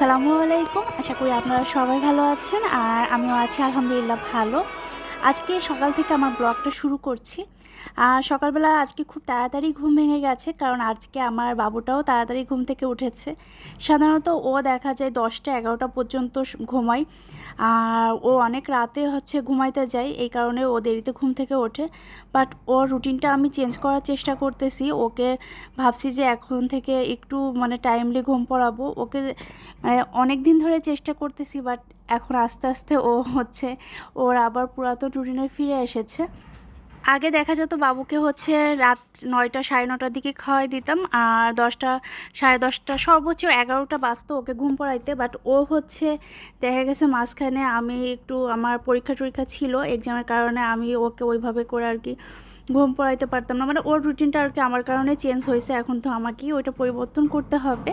আসসালামু আলাইকুম। আশা করি আপনারা সবাই ভালো আছেন আর আমিও আছি আলহামদুলিল্লাহ ভালো। আজকে সকাল থেকে আমার ব্লগটা শুরু করছি। আর সকালবেলা আজকে খুব তাড়াতাড়ি ঘুম ভেঙে গেছে, কারণ আজকে আমার বাবুটাও তাড়াতাড়ি ঘুম থেকে উঠেছে। সাধারণত ও দেখা যায় দশটা এগারোটা পর্যন্ত ঘুমায়। আর ও অনেক রাতে হচ্ছে ঘুমাইতে যায়, এই কারণে ও দেরিতে ঘুম থেকে ওঠে। বাট ওর রুটিনটা আমি চেঞ্জ করার চেষ্টা করতেছি। ওকে ভাবছি যে এখন থেকে একটু মানে টাইমলি ঘুম পড়াবো। ওকে অনেক দিন ধরে চেষ্টা করতেছি, বাট এখন আস্তে আস্তে ও হচ্ছে, ওর আবার পুরাতন রুটিনে ফিরে এসেছে। আগে দেখা যেত বাবুকে হচ্ছে রাত নয়টা সাড়ে নটার দিকে খাওয়াই দিতাম, আর দশটা সাড়ে দশটা সর্বোচ্চ এগারোটা বাজতো ওকে ঘুম পড়াইতে বাট ও হচ্ছে দেখা গেছে মাঝখানে আমি একটু, আমার পরীক্ষা টরীক্ষা ছিল এক্সামের কারণে আমি ওকে ওইভাবে করে আর কি ঘুম পড়াইতে পারতাম না। মানে ওর রুটিনটা আর কি আমার কারণে চেঞ্জ হয়েছে, এখন তো আমাকেই ওইটা পরিবর্তন করতে হবে।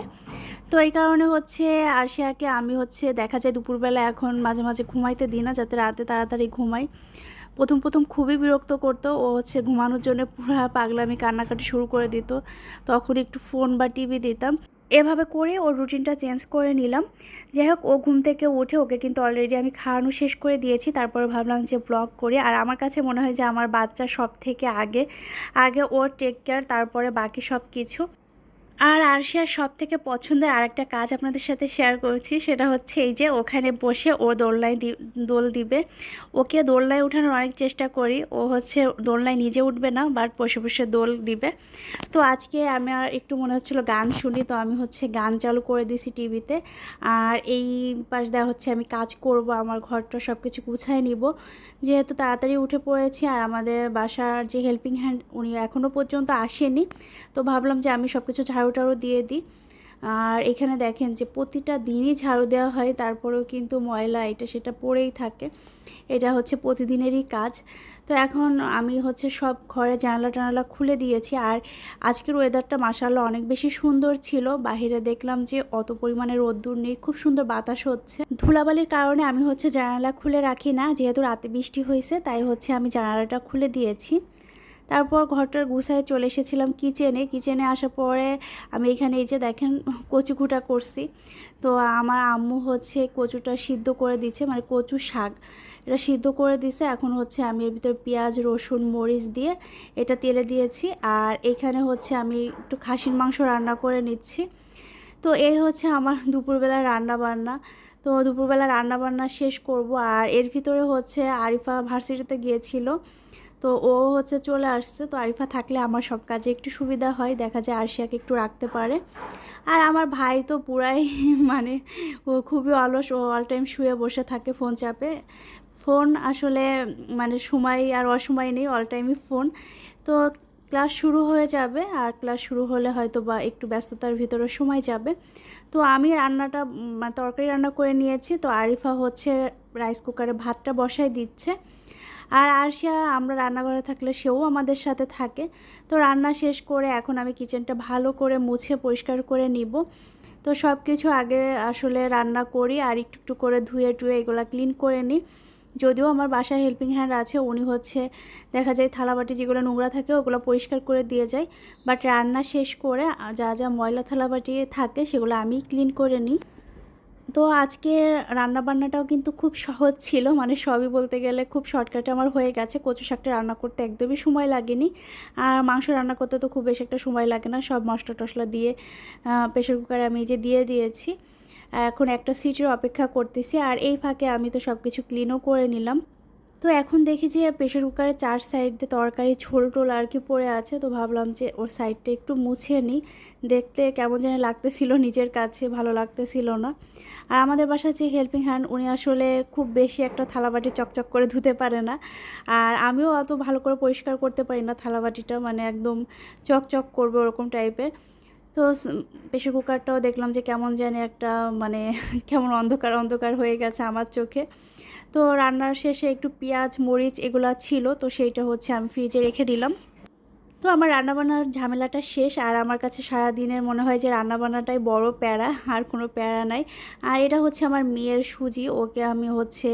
তো এই কারণে হচ্ছে আরশিয়াকে আমি হচ্ছে দেখা যায় দুপুরবেলা এখন মাঝে মাঝে ঘুমাইতে দিই না, যাতে রাতে তাড়াতাড়ি ঘুমাই। প্রথম প্রথম খুবই বিরক্ত করতো, ও হচ্ছে ঘুমানোর জন্য পুরো পাগলামি কান্নাকাটি শুরু করে দিত। তখন একটু ফোন বা টিভি দিতাম। এভাবে করে ওর রুটিনটা চেঞ্জ করে নিলাম। যাই হোক, ও ঘুম থেকে উঠে ওকে কিন্তু অলরেডি আমি খাওয়ানো শেষ করে দিয়েছি। তারপরে ভাবলাম যে ব্লগ করে। আর আমার কাছে মনে হয় যে আমার বাচ্চা সব থেকে আগে। আগে ওর টেক কেয়ার তারপরে বাকি সব কিছু আর আরশিয়ার সব থেকে পছন্দের আরেকটা কাজ আপনাদের সাথে শেয়ার করছি, সেটা হচ্ছে এই যে ওখানে বসে ও দোলনায় দোল দিবে। ওকে দোলনায় উঠানোর অনেক চেষ্টা করি, ও হচ্ছে দোলনায় নিজে উঠবে না বাট বসে বসে দোল দিবে। তো আজকে আমি আর একটু মনে হচ্ছিল গান শুনি, তো আমি হচ্ছে গান চালু করে দিয়েছি টিভিতে আর এই পাশ দেওয়া হচ্ছে আমি কাজ করব, আমার ঘরটা সব কিছু গুছায় নিব। যেহেতু তাড়াতাড়ি উঠে পড়েছি, আর আমাদের বাসার যে হেল্পিং হ্যান্ড উনি এখনও পর্যন্ত আসেনি, তো ভাবলাম যে আমি সব কিছু ঝাড়ু টাড়ু দিয়ে দিই। আর এখানে দেখেন যে প্রতিটা দিনই ঝাড়ু দেওয়া হয়, তারপরেও কিন্তু ময়লা এটা সেটা পড়েই থাকে। এটা হচ্ছে প্রতিদিনেরই কাজ। তো এখন আমি হচ্ছে সব ঘরে জানালা টানালা খুলে দিয়েছি। আর আজকের ওয়েদারটা মাসাল্লাহ অনেক বেশি সুন্দর ছিল। বাইরে দেখলাম যে অত পরিমাণে রোদ্দুর নেই, খুব সুন্দর বাতাস হচ্ছে। ধুলাবালির কারণে আমি হচ্ছে জানালা খুলে রাখি না, যেহেতু রাতে বৃষ্টি হয়েছে, তাই হচ্ছে আমি জানালাটা খুলে দিয়েছি। তারপর ঘরটার গুছায় চলে এসেছিলাম কিচেনে কিচেনে আসার পরে আমি এখানে এই যে দেখেন কচু কুটা করছি। তো আমার আম্মু হচ্ছে কচুটা সিদ্ধ করে দিচ্ছে মানে কচু শাক। এটা সিদ্ধ করে দিছে, এখন হচ্ছে আমি এর ভিতর পেঁয়াজ, রসুন, মরিচ দিয়ে এটা তেলে দিয়েছি। আর এখানে হচ্ছে আমি একটু খাসির মাংস রান্না করে নিচ্ছি। তো এই হচ্ছে আমার দুপুরবেলা রান্না বান্না তো দুপুরবেলা রান্না বান্না শেষ করব। আর এর ভিতরে হচ্ছে আরিফা ভার্সিটিতে গিয়েছিল। তো ও হচ্ছে চলে আসছে। তো আরিফা থাকলে আমার সব কাজে একটু সুবিধা হয়। দেখা যায় আরশিয়াকে একটু রাখতে পারে। আর আমার ভাই তো পুরাই মানে ও খুবই অলস। ও অল টাইম শুয়ে বসে থাকে ফোন চাপে। ফোন আসলে মানে সময় আর অসময় নেই অল টাইমই ফোন তো ক্লাস শুরু হয়ে যাবে। আর ক্লাস শুরু হলে হয়তো বা একটু ব্যস্ততার ভিতরে সময় যাবে। তো আমি রান্নাটা মানে তরকারি রান্না করে নিয়েছি। তো আরিফা হচ্ছে রাইস কুকারে ভাতটা বসাই দিচ্ছে। আর আরশিয়া, আমরা রান্নাঘরে থাকলে সেও আমাদের সাথে থাকে। তো রান্না শেষ করে এখন আমি কিচেনটা ভালো করে মুছে পরিষ্কার করে নিব। তো সব কিছু আগে আসলে রান্না করি আর একটু একটু করে ধুয়ে টুয়ে এগুলো ক্লিন করে নিই। যদিও আমার বাসার হেল্পিং হ্যান্ড আছে, উনি হচ্ছে দেখা যায় থালাবাটি যেগুলো নোংরা থাকে ওগুলো পরিষ্কার করে দিয়ে যায়। বাট রান্না শেষ করে যা যা ময়লা থালাবাটি থাকে সেগুলো আমি ক্লিন করে নিই। তো আজকে রান্না বান্নাটাও কিন্তু খুব সহজ ছিল। মানে সবই বলতে গেলে খুব শর্টকাটে আমার হয়ে গেছে। কচু শাকটা রান্না করতে একদমই সময় লাগেনি। আর মাংস রান্না করতে তো খুব বেশি একটা সময় লাগে না। সব মশলা টশলা দিয়ে প্রেশার কুকারে আমি যে দিয়ে দিয়েছি। এখন একটা সিটির অপেক্ষা করতেছি। আর এই ফাঁকে আমি তো সব কিছু ক্লিনও করে নিলাম। তো এখন দেখি যে প্রেশার কুকারের চার সাইড দিয়ে তরকারি ঝোল টোল আর কি পড়ে আছে, তো ভাবলাম যে ওর সাইডটা একটু মুছে নিই দেখতে কেমন যেন লাগতেছিল নিজের কাছে, ভালো লাগতেছিল না। আর আমাদের বাসায় যে হেল্পিং হ্যান্ড উনি আসলে খুব বেশি একটা থালাবাটি চকচক করে ধুতে পারে না। আর আমিও অত ভালো করে পরিষ্কার করতে পারি না থালাবাটিটা মানে একদম চকচক করবে ওরকম টাইপের তো প্রেশার কুকারটাও দেখলাম যে কেমন জানি একটা মানে কেমন অন্ধকার অন্ধকার হয়ে গেছে আমার চোখে। তো রান্নার শেষে একটু পেঁয়াজ, মরিচ এগুলো ছিল, তো সেইটা হচ্ছে আমি ফ্রিজে রেখে দিলাম। তো আমার রান্নাবান্নার ঝামেলাটা শেষ, আর আমার কাছে সারা দিনের মনে হয় যে রান্নাবান্নাটাই বড় প্যারা, আর কোনো প্যারা নাই। আর এটা হচ্ছে আমার মেয়ের সুজি, ওকে আমি হচ্ছে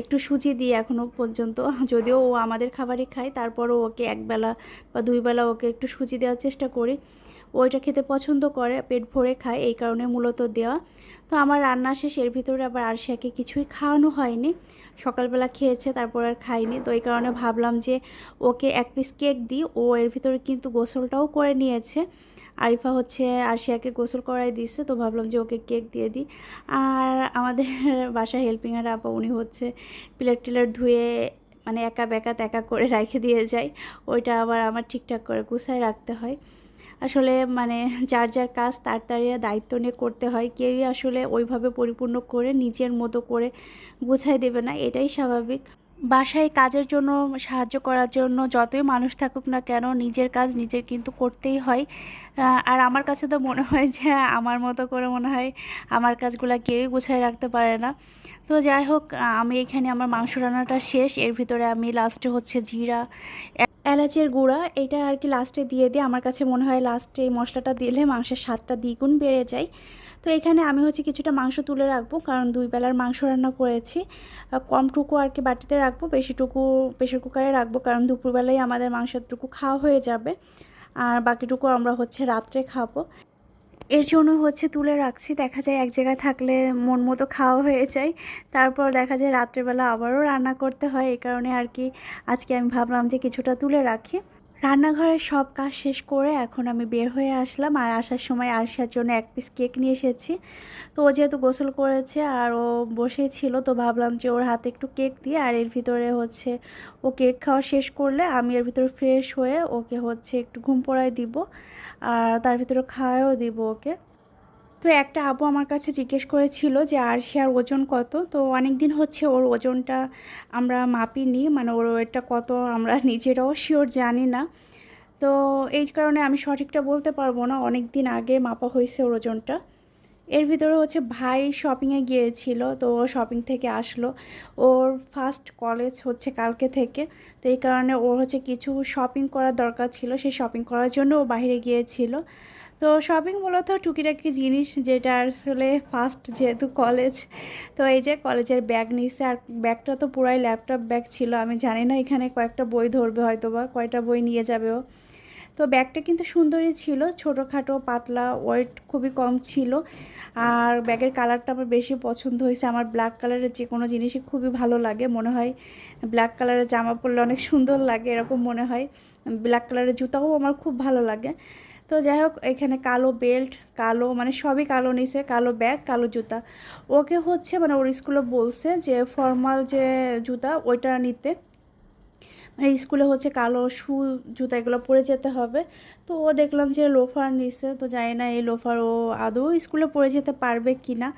একটু সুজি দিই এখনও পর্যন্ত, যদিও ও আমাদের খাবারই খায়, তারপরও ওকে একবেলা বা দুইবেলা ওকে একটু সুজি দেওয়ার চেষ্টা করি। ওইটা খেতে পছন্দ করে, পেট ভরে খায়, এই কারণে মূলত দেওয়া। তো আমার রান্না শেষ, এর ভিতরে আবার আরশিয়াকে কিছুই খাওয়ানো হয়নি। সকালবেলা খেয়েছে, তারপর আর খাইনি তো এই কারণে ভাবলাম যে ওকে এক পিস কেক দিই, ও এর ভিতরে কিন্তু গোসলটাও করে নিয়েছে। আরিফা হচ্ছে আরশিয়াকে গোসল করাই দিচ্ছে তো ভাবলাম যে ওকে কেক দিয়ে দিই। আর আমাদের বাসার হেল্পিং আর আপা, উনি হচ্ছে প্লেট টিলেট ধুয়ে মানে একা বেকা তেকা করে রেখে দিয়ে যায়। ওইটা আবার আমার ঠিকঠাক করে গুছায় রাখতে হয়। আসলে মানে যার যার কাজ তার তার দায়িত্ব নিয়ে করতে হয়। কেউই আসলে ওইভাবে পরিপূর্ণ করে নিজের মতো করে গুছাই দেবে না, এটাই স্বাভাবিক। বাসায় কাজের জন্য সাহায্য করার জন্য যতই মানুষ থাকুক না কেন নিজের কাজ নিজের কিন্তু করতেই হয়। আর আমার কাছে তো মনে হয় যে আমার মতো করে মনে হয় আমার কাজগুলো কেউই গুছায় রাখতে পারে না। তো যাই হোক, আমি এখানে আমার মাংস রান্নাটা শেষ। এর ভিতরে আমি লাস্টে হচ্ছে জিরা এলাচের গুঁড়া, এটা আর কি লাস্টে দিয়ে দিই। আমার কাছে মনে হয় লাস্টে এই মশলাটা দিলে মাংসের স্বাদটা দ্বিগুণ বেড়ে যায়। তো এখানে আমি হচ্ছে কিছুটা মাংস তুলে রাখব, কারণ দুই বেলার মাংস রান্না করেছি। কমটুকু আর কি বাটিতে রাখব, বেশিটুকু প্রেশার কুকারে রাখব, কারণ দুপুরবেলায় আমাদের মাংসটুকু খাওয়া হয়ে যাবে। আর বাকিটুকু আমরা হচ্ছে রাত্রে খাব। এর জন্য হচ্ছে তুলে রাখছি। দেখা যায় এক জায়গায় থাকলে মন মতো খাওয়া হয়ে যায়। তারপর দেখা যায় রাত্রেবেলা আবারও রান্না করতে হয়। এই কারণে আর কি আজকে আমি ভাবলাম যে কিছুটা তুলে রাখি। রান্নাঘরের সব কাজ শেষ করে এখন আমি বের হয়ে আসলাম আর আসার সময় আসার জন্য এক পিস কেক নিয়ে এসেছি। তো ও যেহেতু গোসল করেছে আর ও বসেই ছিল তো ভাবলাম যে ওর হাতে একটু কেক দিয়ে আর এর ভিতরে হচ্ছে ও কেক খাওয়া শেষ করলে আমি এর ভিতরে ফ্রেশ হয়ে ওকে হচ্ছে একটু ঘুম পড়ায় দিব আর তার ভিতরে খাওয়াও দিব ওকে। তো একটা আপু আমার কাছে জিজ্ঞেস করেছিল যে আরশিয়ার ওজন কত? তো অনেক দিন হচ্ছে ওর ওজনটা আমরা মাপিনি মানে ওর ওয়েটটা কত আমরা নিজেরাও শিওর জানি না। তো এই কারণে আমি সঠিকটা বলতে পারব না অনেক দিন আগে মাপা হয়েছে ওর ওজনটা। এর ভিতরে হচ্ছে ভাই শপিংয়ে গিয়েছিল, তো ও শপিং থেকে আসলো। ওর ফার্স্ট কলেজ হচ্ছে কালকে থেকে, তো এই কারণে ওর হচ্ছে কিছু শপিং করার দরকার ছিল, সেই শপিং করার জন্য ও বাইরে গিয়েছিল। তো শপিং মূলত টুকিটাকি জিনিস যেটা আসলে ফার্স্ট যেহেতু কলেজ তো এই যে কলেজের ব্যাগ নিচ্ছে আর ব্যাগটা তো পুরাই ল্যাপটপ ব্যাগ ছিল। আমি জানি না এখানে কয়েকটা বই ধরবে হয়তো বা কয়টা বই নিয়ে যাবে ও তো ব্যাগটা কিন্তু সুন্দরই ছিল, ছোটোখাটো, পাতলা ওয়েট খুবই কম ছিল। আর ব্যাগের কালারটা আমার বেশি পছন্দ হয়েছে। আমার ব্ল্যাক কালারের যে কোনো জিনিসই খুবই ভালো লাগে। মনে হয় ব্ল্যাক কালারের জামা পরলে অনেক সুন্দর লাগে, এরকম মনে হয়। ব্ল্যাক কালারের জুতাও আমার খুব ভালো লাগে। তো যাই হোক, এখানে কালো বেল্ট, কালো মানে সবই কালো নিছে, কালো ব্যাগ, কালো জুতা। ওকে হচ্ছে মানে ওর স্কুলে বলছে যে ফর্মাল যে জুতা, ওইটা নিতে। মানে স্কুলে হচ্ছে কালো শু জুতা, এগুলো পরে যেতে হবে। তো ও দেখলাম যে লোফার নিছে, তো জানি না এই লোফার ও আদৌ স্কুলে পরে যেতে পারবে কি না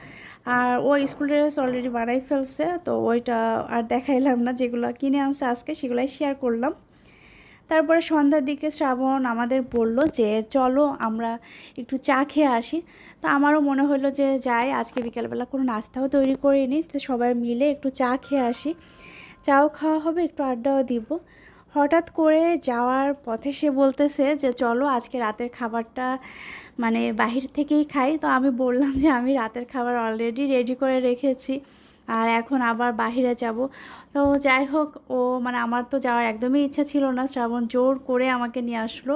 আর ও স্কুল ড্রেস অলরেডি বানাই ফেলছে, তো ওইটা আর দেখাইলাম না, যেগুলো কিনে আনছে আজকে, সেগুলাই শেয়ার করলাম। তারপরে সন্ধ্যার দিকে শ্রাবণ আমাদের বলল যে, চলো আমরা একটু চা খেয়ে আসি। তো আমারও মনে হলো যে, যাই, আজকে বিকালবেলা কোনো নাস্তাও তৈরি করিনি তো সবাই মিলে একটু চা খেয়ে আসি। চাও খাওয়া হবে, একটু আড্ডাও দিব। হঠাৎ করে যাওয়ার পথে সে বলতেছে যে, চলো, আজকে রাতের খাবারটা মানে বাহির থেকেই খাই। তো আমি বললাম যে, আমি রাতের খাবার অলরেডি রেডি করে রেখেছি। আর এখন আবার বাহিরে যাব। তো যাই হোক ও মানে আমার তো যাওয়ার একদমই ইচ্ছা ছিল না। শ্রাবণ জোর করে আমাকে নিয়ে আসলো।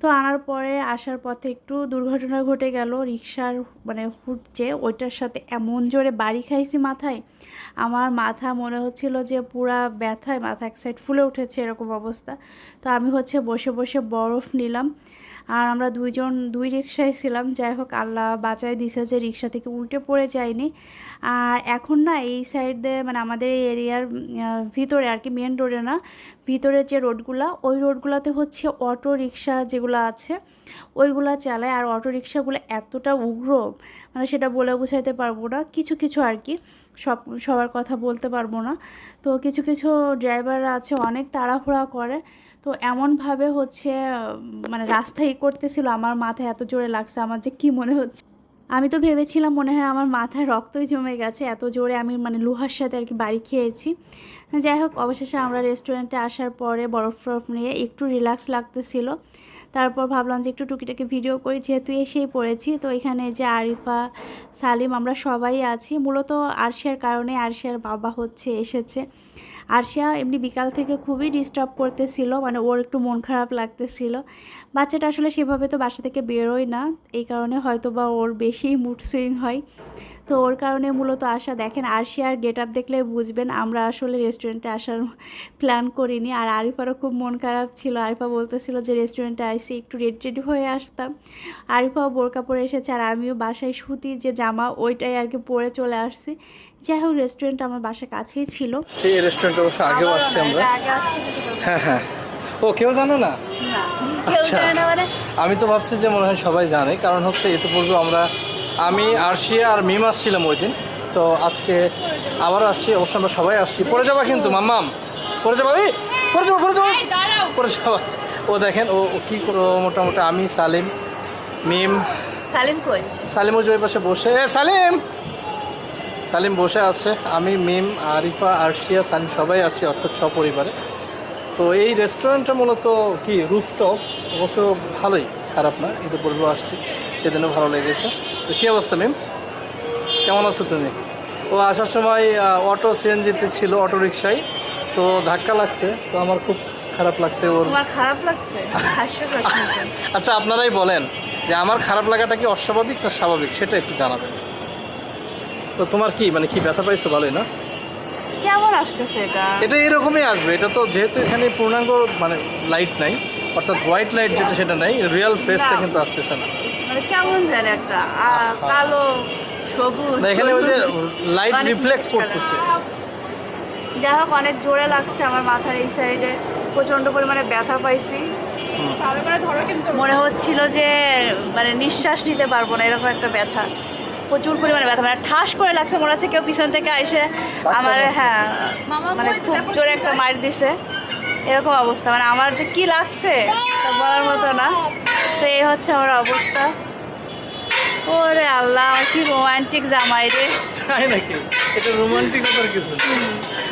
তো আনার পরে আসার পথে একটু দুর্ঘটনা ঘটে গেল। রিক্সার মানে হুটছে ওইটার সাথে এমন জোরে বাড়ি খাইছি মাথায়। আমার মাথা মনে হচ্ছিল যে পুরা ব্যথায় মাথা এক সাইড ফুলে উঠেছে এরকম অবস্থা। তো আমি হচ্ছে বসে বসে বরফ নিলাম। আর আমরা দুইজন, দুই রিক্সায় ছিলাম। যাই হোক, আল্লাহ বাঁচায় দিছে যে রিক্সা থেকে উল্টে পড়ে যায়নি। আর এখন না, এই সাইডে মানে আমাদের এই এরিয়ার ভিতরে আর কি মেন রোডে না ভিতরের যে রোডগুলো, ওই রোডগুলোতে হচ্ছে অটো রিক্সা যেগুলো আছে, ওইগুলা চালায়। আর অটো রিক্সাগুলো এতটা উগ্র মানে সেটা বলে বুঝাইতে পারব না। কিছু কিছু আর কি। সব, সবার কথা বলতে পারব না। তো কিছু কিছু ড্রাইভার আছে, অনেক তাড়াহুড়া করে। তো এমনভাবে হচ্ছে মানে রাস্তায় করতেছিল, আমার মাথায় এত জোরে লাগছে, আমার যে কি মনে হচ্ছে। আমি তো ভেবেছিলাম মনে হয় আমার মাথায় রক্তই জমে গেছে, এত জোরে আমি মানে লোহার সাথে আর কি বাড়ি খেয়েছি। যাই হোক, অবশেষে আমরা রেস্টুরেন্টে আসার পরে বরফ টরফ নিয়ে একটু রিল্যাক্স লাগতেছিল। তারপর ভাবলাম যে একটু টুকিটাকি ভিডিও করি, যেহেতু এসেই পড়েছি, তো এখানে যে আরিফা, সালিম, আমরা সবাই আছি। মূলত আরশিয়ার কারণে আরশিয়ার বাবা হচ্ছে, এসেছে। আরশিয়া এমনি বিকাল থেকে খুবই ডিস্টার্ব করতেছিল মানে ওর একটু মন খারাপ লাগতেছিল। বাচ্চাটা আসলে সেভাবে তো বাসা থেকে বেরোয় না, এই কারণে হয়তো বা ওর বেশি মুড সুইং হয়। তো ওর কারণে মূলত আসা দেখেন আরশিয়ার গেট আপ দেখলে বুঝবেন, আমরা আসলে রেস্টুরেন্টে আসার প্ল্যান করিনি। আর আরিফারও খুব মন খারাপ ছিল, আরিফা বলতেছিল যে রেস্টুরেন্টে আইসি, একটু রেড রেডি হয়ে আসতাম। আরিফাও বোরকা পরে এসেছে, আর আমিও বাসায় সুতি যে জামা, ওইটাই আর কি পরে চলে আসছি। যাই হোক রেস্টুরেন্ট আমার বাসার কাছেই ছিল। সেই রেস্টুরেন্টে অবশ্য আগেও আসছি আমরা। হ্যাঁ হ্যাঁ। ও কেউ জানো না? আচ্ছা। মানে আমি তো ভাবছি যে মনে হয় সবাই জানে কারণ হচ্ছে ইতিপূর্বে আমরা আমি আরশিয়া আর মিম আসছিলাম ওই দিন। তো আজকে আবার আসছি অবশ্য আমরা সবাই আসছি। পরে যাবা কিন্তু মাম্মাম। পরে যাবা এই পরে যাব পরে যাব। পরে যাবা। ও দেখেন ও কী করো মোটামুটি আমি সালিম মিম সালিম কই? সালিম ওই পাশে বসে এ সালিম! সালিম বসে আছে আমি মিম আরিফা আরশিয়া সালিম সবাই আসছি অর্থাৎ সপরিবারে। তো এই রেস্টুরেন্টটা মূলত কি রুফটপ? অবশ্য ভালোই খারাপ না ঈদের পূর্বেও আসছি সেদিনও ভালো লেগেছে। তো কী অবস্থা মিম? কেমন আছো তুমি? ও আসার সময় অটো সিএনজিতে ছিল অটো রিক্সায় তো ধাক্কা লাগছে তো আমার খুব খারাপ লাগছে ওর। খারাপ লাগছে? আচ্ছা আপনারাই বলেন যে আমার খারাপ লাগাটা কি অস্বাভাবিক না স্বাভাবিক সেটা একটু জানাবেন। তো তোমার কি মানে কি ব্যথা পাইছো? ভালোই না? কেমন আসতেছে এটা? এটা এরকমই আসবে। এটা তো যেহেতু এখানে পূর্ণাঙ্গ মানে লাইট নাই অর্থাৎ হোয়াইট লাইট যেটা সেটা নাই রিয়েল ফেসটা। কিন্তু আসতেছে না। মানে কেমন জানে একটা কালো সবুজ না এখানে ওই যে লাইট অনেক রিফ্লেক্ট করতেছে। যাই হোক অনেক জোরে লাগছে আমার মাথার এই সাইডে প্রচণ্ড পরিমাণে ব্যথা পাইছি। মনে হচ্ছিল যে মানে নিঃশ্বাস নিতে পারব না এরকম একটা ব্যথা। প্রচুর পরিমাণে ব্যথা মানে ঠাস করে লাগছে মনে হচ্ছে কেউ পিছন থেকে এসে আমার হ্যাঁ মানে খুব জোরে একটা মার দিছে। এরকম অবস্থা মানে আমার যে কি লাগছে বলার মতো না। তো এই হচ্ছে আমার অবস্থা। ওরে আল্লাহ আমার কি রোমান্টিক জামাই রে। তাই নাকি? এটা রোমান্টিকতার কিছু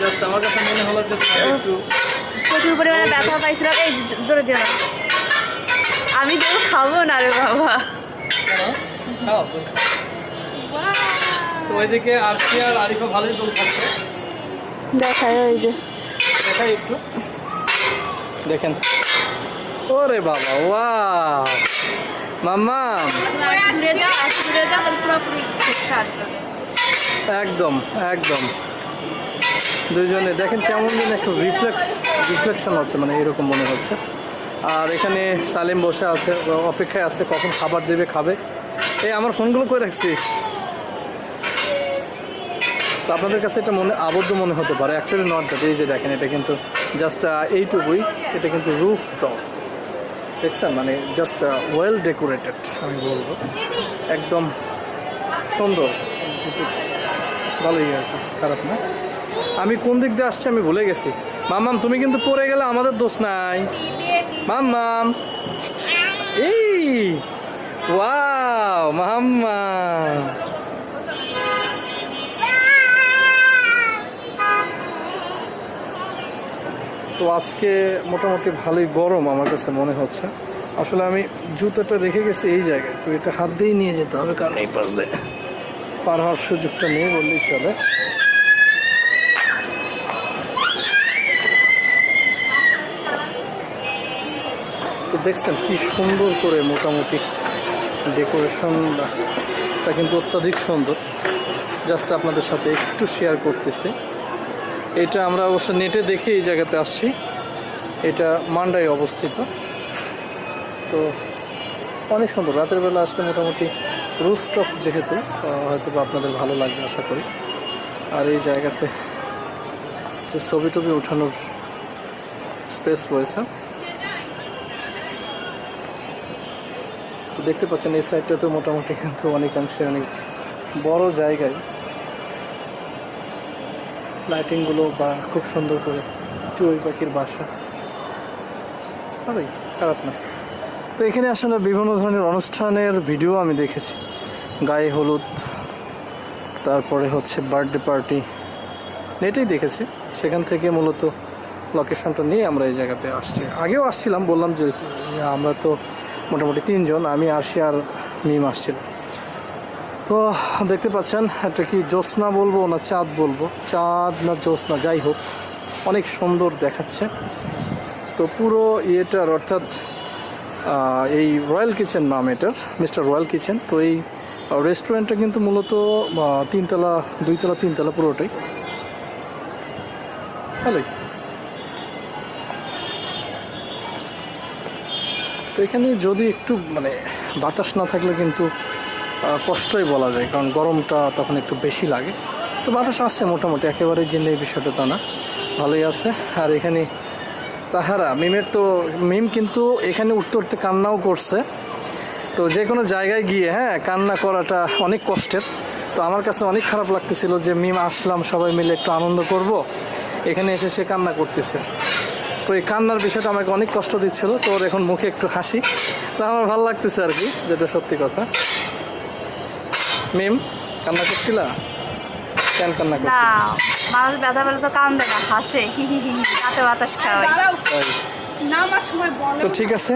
জাস্ট আমার কাছে মনে হলো যে একটু প্রচুর পরিমাণে ব্যথা পাইছিলাম। এই জোরে দিও না। আমি তো খাব না রে বাবা? খাও। তো ওইদিকে আরশিয়া আর আরিফা ভালোই দোল খাচ্ছে। দেখাই ওই যে। দেখাই একটু। দেখেন। ওরে বাবা ওয়া মাম্মা। একদম একদম। দুজনে দেখেন কেমন যেন একটু রিফ্লেক্স রিফ্লেকশন হচ্ছে মানে এরকম মনে হচ্ছে। আর এখানে সালিম বসে আছে অপেক্ষায় আছে কখন খাবার দেবে খাবে। এই আমার ফোনগুলো করে রাখছিস? তো আপনাদের কাছে এটা মনে আবদ্ধ মনে হতে পারে। অ্যাকচুয়ালি নট দ্যাট এই যে দেখেন, এটা কিন্তু জাস্ট এইটুকুই। এটা কিন্তু রুফ টপ দেখছেন? মানে জাস্ট ওয়েল ডেকোরেটেড আমি বলব। একদম সুন্দর। ভালোই আর কি, খারাপ না। আমি কোন দিক দিয়ে আসছি আমি ভুলে গেছি। মাম্মাম, তুমি কিন্তু পড়ে গেলে আমাদের দোষ নাই। মাম্মাম। এই! ওয়াও মাম্মা তো আজকে মোটামুটি ভালোই গরম আমার কাছে মনে হচ্ছে। আসলে আমি জুতোটা রেখে গেছি এই জায়গায়, তো এটা হাত দিয়েই নিয়ে যেতে হবে, কারণ এই পাশ দিয়ে পার হওয়ার সুযোগটা নেই বললেই চলে। তো দেখছেন কি সুন্দর করে মোটামুটি ডেকোরেশনটা কিন্তু অত্যাধিক সুন্দর। জাস্ট আপনাদের সাথে একটু শেয়ার করতেছি। এটা আমরা অবশ্য নেটে দেখে এই জায়গাতে আসছি। এটা মান্ডায় অবস্থিত। তো অনেক সুন্দর। রাতের বেলা আসলে মোটামুটি রুফটপ যেহেতু হয়তো আপনাদের ভালো লাগবে আশা করি। আর এই জায়গাতে যে ছবি টবি ওঠানোর স্পেস রয়েছে। তো দেখতে পাচ্ছেন এই সাইডটাতে মোটামুটি কিন্তু অনেকাংশে অনেক বড় জায়গায়। লাইটিংগুলো বা খুব সুন্দর করে চুই পাখির বাসা। ভালোই, খারাপ না। তো এখানে আসলে বিভিন্ন ধরনের অনুষ্ঠানের ভিডিও আমি দেখেছি। গায়ে হলুদ, তারপরে হচ্ছে বার্থডে পার্টি নেটেই দেখেছি। সেখান থেকে মূলত লোকেশনটা নিয়ে আমরা এই জায়গাতে আসছি। আগেও আসছিলাম, বললাম যে, আমরা তো মোটামুটি তিনজন, আমি আসি আর মিম আসছিলাম। তো দেখতে পাচ্ছেন, একটা কি জ্যোৎস্না বলব না চাঁদ বলব? চাঁদ না জ্যোৎস্না, যাই হোক, অনেক সুন্দর দেখাচ্ছে। তো পুরো ইয়েটার অর্থাৎ এই রয়্যাল কিচেন নাম এটার, মিস্টার রয়্যাল কিচেন। তো এই রেস্টুরেন্টটা কিন্তু মূলত তিনতলা, দুইতলা, তিনতলা পুরোটাই। ভালোই। তো এখানে যদি একটু মানে বাতাস না থাকলে কিন্তু কষ্টই বলা যায়, কারণ গরমটা তখন একটু বেশি লাগে। তো বাতাস আছে মোটামুটি, একেবারে নেই বিষয়টা তা না। ভালোই আছে। আর এখানে তাহারা, মিমের তো, মিম কিন্তু এখানে উঠতে উঠতে কান্নাও করছে। তো যে কোনো জায়গায় গিয়ে হ্যাঁ কান্না করাটা অনেক কষ্টের। তো আমার কাছে অনেক খারাপ লাগতেছিল যে মিম আসলাম, সবাই মিলে একটু আনন্দ করব। এখানে এসে সে কান্না করতেছে। তো এই কান্নার বিষয়টা আমাকে অনেক কষ্ট দিচ্ছিল। তো ওর এখন মুখে একটু হাসি। তা আমার ভালো লাগতেছে আর কি, যেটা সত্যি কথা। মিম কান্না করছিলা? কেন কান্না না করছিলা? মানুষ ব্যথা পেলে তো কান্দে না হাসে। হি হি হি হি হাতে বাতাস খাওয়াই তো ঠিক আছে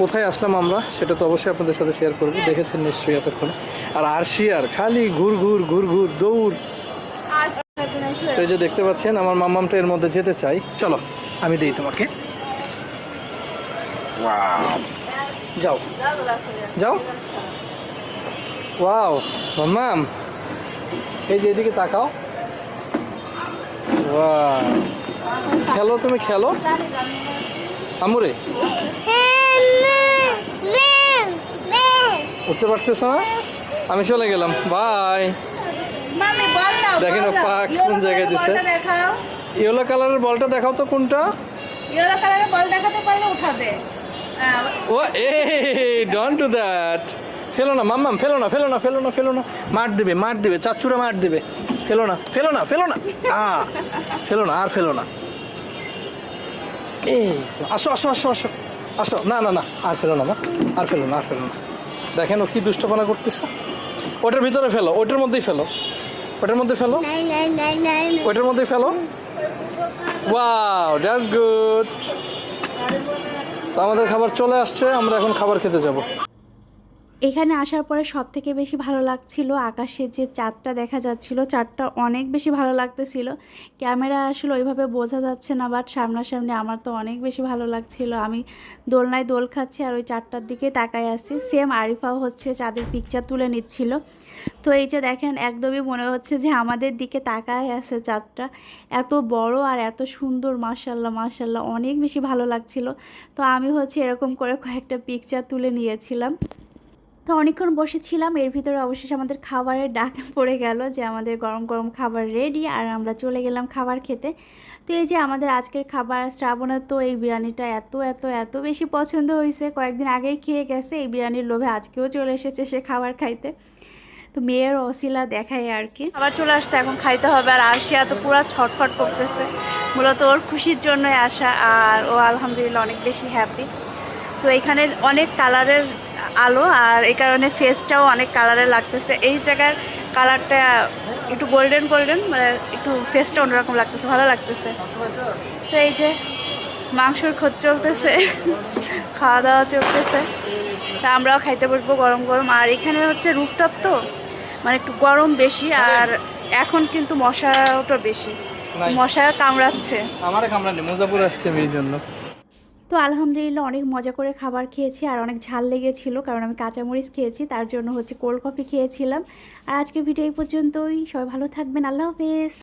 কোথায় আসলাম আমরা? সেটা তো অবশ্যই আপনাদের সাথে শেয়ার করব। দেখেছেন নিশ্চয়ই এতক্ষণ। আর আরশিয়ার খালি ঘুর ঘুর ঘুর ঘুর দৌড়। তো এই যে দেখতে পাচ্ছেন আমার মামামটা এর মধ্যে যেতে চাই। চলো আমি দিই তোমাকে। যাও। যাও। ওয়াও মাম্মাম। এই যে এদিকে তাকাও। খেলো তুমি খেলো? আমুরে। উঠতে পারতেছ না? আমি চলে গেলাম বাই। দেখেন। পাক কোন জায়গায় দিছে। ইয়েলো কালারের বলটা দেখাও তো কোনটা? ইয়েলো কালারের বল দেখাতে পারলে উঠাবে। ও এ ডোন্ট ডু দ্যাট ফেলো না মাম্মাম ফেলো না ফেলো না ফেলো না ফেলো না। মার দেবে মার দেবে চাচুরা মার দিবে। ফেলো না ফেলো না ফেলো না। আ ফেলো না আর ফেলো না। এই তো, আসো আসো আসো আসো। আসো না না না আর ফেলো না মা। আর ফেলো না আর ফেলো না। দেখেন ও কি দুষ্টপনা করতেছে। ওটার ভিতরে ফেলো ওটার মধ্যেই ফেলো। ওটার মধ্যে ফেলো। ওটার মধ্যে ফেলো। Wow that's good. তো আমাদের খাবার চলে আসছে আমরা এখন খাবার খেতে যাব। এখানে আসার পরে সব থেকে বেশি ভালো লাগছিল আকাশে যে চাঁদটা দেখা যাচ্ছিল, চাঁদটা অনেক বেশি ভালো লাগতেছিল। ক্যামেরা আসলে ওইভাবে বোঝা যাচ্ছে না বাট সামনাসামনি আমার তো অনেক বেশি ভালো লাগছিল। আমি দোলনায় দোল খাচ্ছি আর ওই চারটার দিকে তাকায় আসছি সেম আরিফাও হচ্ছে চাঁদের পিকচার তুলে নিচ্ছিল। তো এই যে দেখেন, একদমই মনে হচ্ছে যে আমাদের দিকে তাকায় আছে চাঁদটা। এত বড় আর এত সুন্দর মার্শাল্লাহ মার্শাল্লাহ অনেক বেশি ভালো লাগছিল। তো আমি হচ্ছে এরকম করে কয়েকটা পিকচার তুলে নিয়েছিলাম। তো অনেকক্ষণ বসেছিলাম, এর ভিতরে অবশেষে আমাদের খাবারের ডাক পড়ে গেল যে আমাদের গরম গরম খাবার রেডি আর আমরা চলে গেলাম খাবার খেতে। তো এই যে আমাদের আজকের খাবার, শ্রাবণের তো এই বিরিয়ানিটা এত এত এত বেশি পছন্দ হয়েছে। কয়েকদিন আগেই খেয়ে গেছে, এই বিরিয়ানির লোভে আজকেও চলে এসেছে সে খাবার খাইতে। তো মেয়ের অশিলা দেখায় আর কি। আবার চলে আসছে, এখন খাইতে হবে আর আরশিয়া তো পুরো ছটফট করতেছে। মূলত ওর খুশির জন্যই আসা আর ও আলহামদুলিল্লাহ অনেক বেশি হ্যাপি তো এখানে অনেক কালারের আলো আর এই কারণে ফেসটাও অনেক কালারের লাগতেছে। এই জায়গার কালারটা একটু গোল্ডেন গোল্ডেন মানে একটু ফেসটা অন্যরকম লাগতেছে ভালো লাগতেছে। তো এই যে মাংসর খোঁজ চলতেছে খাওয়া দাওয়া চলতেছে। তা আমরাও খাইতে বসবো গরম গরম। আর এখানে হচ্ছে রুফটপ তো মানে একটু গরম বেশি আর। এখন কিন্তু মশাটা বেশি। মশা কামড়াচ্ছে। আমার কামড়া নেই মুজাপুর আসছে আমি এই জন্য। তো আলহামদুলিল্লাহ অনেক মজা করে খাবার খেয়েছি আর অনেক ঝাল লেগেছিল, কারণ আমি কাঁচামরিচ খেয়েছি, তার জন্য হচ্ছে কোল্ড কফি খেয়েছিলাম। আর আজকে ভিডিও এই পর্যন্তই, সবাই ভালো থাকবেন, আল্লাহ হাফেজ।